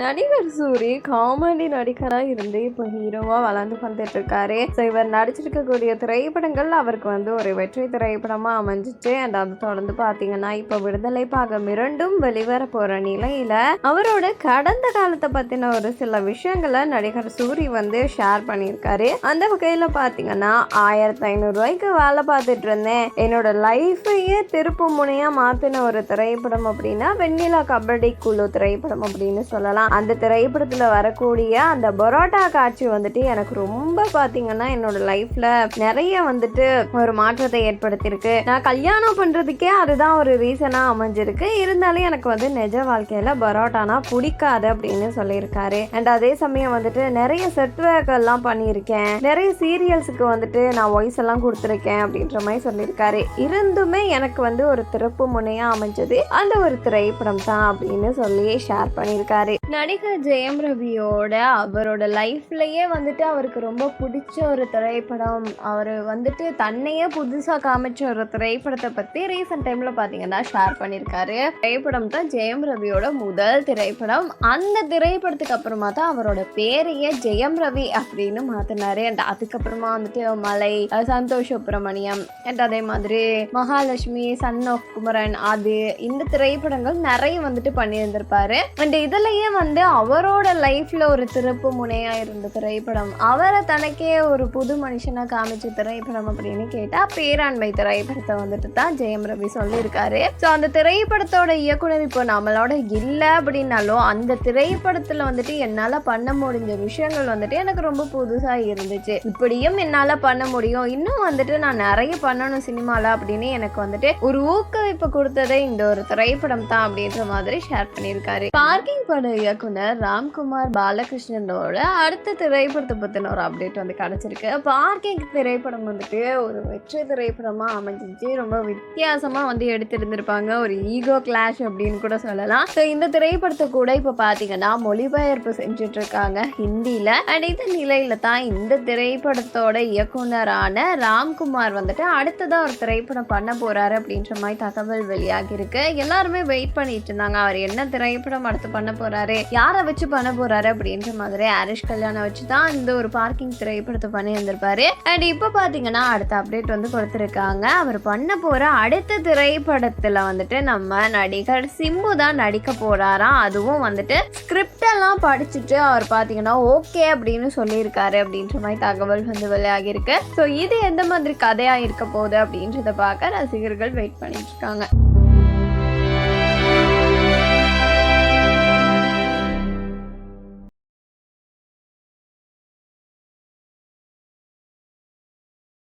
நடிகர் சூரி காமெடி நடிகராக இருந்து இப்போ ஹீரோவாக வளர்ந்து வந்துட்டு இருக்காரு ஸோ இவர் நடிச்சிருக்கக்கூடிய திரைப்படங்கள் அவருக்கு வந்து ஒரு வெற்றி திரைப்படமாக அமைஞ்சிச்சு. அண்ட் அதை தொடர்ந்து பார்த்தீங்கன்னா இப்போ விடுதலை பாகம் இரண்டும் வெளிவர போகிற நிலையில் அவரோட கடந்த காலத்தை பற்றின ஒரு சில விஷயங்களை நடிகர் சூரி வந்து ஷேர் பண்ணியிருக்காரு. அந்த வகையில் பார்த்தீங்கன்னா ஆயிரத்தி ஐநூறுரூவாய்க்கு வேலை பார்த்துட்டு இருந்தேன். என்னோட லைஃபையே திருப்பு முனையாக மாற்றின ஒரு திரைப்படம் அப்படின்னா வெண்ணிலா கபடி குழு திரைப்படம் அப்படின்னு சொல்லலாம். அந்த திரைப்படத்தில் வரக்கூடிய அந்த பரோட்டா காட்சி வந்துட்டு எனக்கு ரொம்ப பார்த்தீங்கன்னா என்னோட லைஃப்பில் நிறைய வந்துட்டு ஒரு மாற்றத்தை ஏற்படுத்தியிருக்கு. நான் கல்யாணம் பண்ணுறதுக்கே அதுதான் ஒரு ரீசனாக அமைஞ்சிருக்கு. இருந்தாலும் எனக்கு வந்து நிஜ வாழ்க்கையில் பரோட்டானா பிடிக்காது அப்படின்னு சொல்லியிருக்காரு. அண்ட் அதே சமயம் வந்துட்டு நிறைய செட் ஒர்க்கெல்லாம் பண்ணியிருக்கேன். நிறைய சீரியல்ஸுக்கு வந்துட்டு நான் வாய்ஸ் எல்லாம் கொடுத்துருக்கேன் அப்படின்ற மாதிரி சொல்லியிருக்காரு. இருந்துமே எனக்கு வந்து ஒரு திருப்பு முனையாக அமைஞ்சது. அந்த ஒரு திரைப்படம் தான் அப்படின்னு சொல்லி ஷேர் பண்ணியிருக்காரு. நடிகர் ஜெயம் ரவியோட அவரோட லைஃப்லையே வந்துட்டு அவருக்கு ரொம்ப பிடிச்ச ஒரு திரைப்படம். அவர் வந்துட்டு தன்னையே புதுசாக காமிச்ச ஒரு திரைப்படத்தை பற்றி ரீசெண்ட் டைமில் பார்த்தீங்கன்னா ஷேர் பண்ணியிருக்காரு திரைப்படம் தான் ஜெயம் ரவியோட முதல் திரைப்படம். அந்த திரைப்படத்துக்கு அப்புறமா தான் அவரோட பேரையே ஜெயம் ரவி அப்படின்னு மாற்றினாரு அண்ட் அதுக்கப்புறமா வந்துட்டு மலை சந்தோஷ் சுப்பிரமணியம் அண்ட் அதே மாதிரி மகாலட்சுமி சன் ஆஃப் குமரன் அது இந்த திரைப்படங்கள் நிறைய வந்துட்டு பண்ணியிருந்திருப்பாரு. அண்ட் இதுலயே வந்து அவரோட லைஃப்ல ஒரு திருப்பு முனையா இருந்த திரைப்படம். அவரை தனக்கே ஒரு புது மனுஷனா காமிச்ச திரைப்படம் அப்படின்னு கேட்டா பேராண்மை திரைப்படத்தை வந்துட்டு தான் ஜெயம் ரவி சொல்லியிருக்காரு. ஸோ அந்த திரைப்படத்தோட இயக்குனர் இப்போ நம்மளோட இல்லை அப்படின்னாலும் அந்த திரைப்படத்துல வந்துட்டு என்னால பண்ண முடிஞ்ச விஷயங்கள் வந்துட்டு எனக்கு ரொம்ப புதுசா இருந்துச்சு. இப்படியும் என்னால பண்ண முடியும். இன்னும் வந்துட்டு நான் நிறைய பண்ணணும் சினிமால அப்படின்னு எனக்கு வந்துட்டு ஒரு ஊக்குவிப்பு கொடுத்ததே இந்த ஒரு திரைப்படம் தான் அப்படின்ற மாதிரி ஷேர் பண்ணியிருக்காரு. பார்க்கிங் படம் இயக்குனர் ராம்குமார் பாலகிருஷ்ணனோட அடுத்த திரைப்படத்தை பற்றின ஒரு அப்டேட் வந்து கிடச்சிருக்கு. பார்க்கிங் திரைப்படம் வந்துட்டு ஒரு வெற்றி திரைப்படமாக அமைஞ்சிச்சு. ரொம்ப வித்தியாசமாக வந்து எடுத்திருந்திருப்பாங்க. ஒரு ஈகோ கிளாஷ் அப்படின்னு கூட சொல்லலாம். ஸோ இந்த திரைப்படத்தை கூட இப்போ பார்த்தீங்கன்னா மொழிபெயர்ப்பு செஞ்சிட்ருக்காங்க ஹிந்தியில். அண்ட் இந்த நிலையில் தான் இந்த திரைப்படத்தோட இயக்குனரான ராம்குமார் வந்துட்டு அடுத்ததாக ஒரு திரைப்படம் பண்ண போகிறாரு அப்படின்ற மாதிரி தகவல் வெளியாகிருக்கு எல்லாருமே வெயிட் பண்ணிட்டு இருந்தாங்க. அவர் என்ன திரைப்படம் அடுத்து பண்ண போகிறாரு யாரை வச்சு பண்ண போறாரு அப்படின்ற மாதிரி ஹரிஷ் கல்யாணம் வச்சு தான் இந்த ஒரு பார்க்கிங் திரைப்படத்தை பண்ணி வந்திருப்பாரு அண்ட் இப்போ பார்த்தீங்கன்னா அடுத்த அப்டேட் வந்து கொடுத்துருக்காங்க. அவர் பண்ண போற அடுத்த திரைப்படத்துல வந்துட்டு நம்ம நடிகர் சிம்பு தான் நடிக்க போறாராம் அதுவும் வந்துட்டு ஸ்கிரிப்ட் எல்லாம் படிச்சுட்டு அவர் பார்த்தீங்கன்னா ஓகே அப்படின்னு சொல்லியிருக்காரு அப்படின்ற மாதிரி தகவல் வந்து வெளியாகிருக்கு ஸோ இது எந்த மாதிரி கதையா இருக்க போகுது அப்படின்றத பார்க்க ரசிகர்கள் வெயிட் பண்ணிட்டு இருக்காங்க.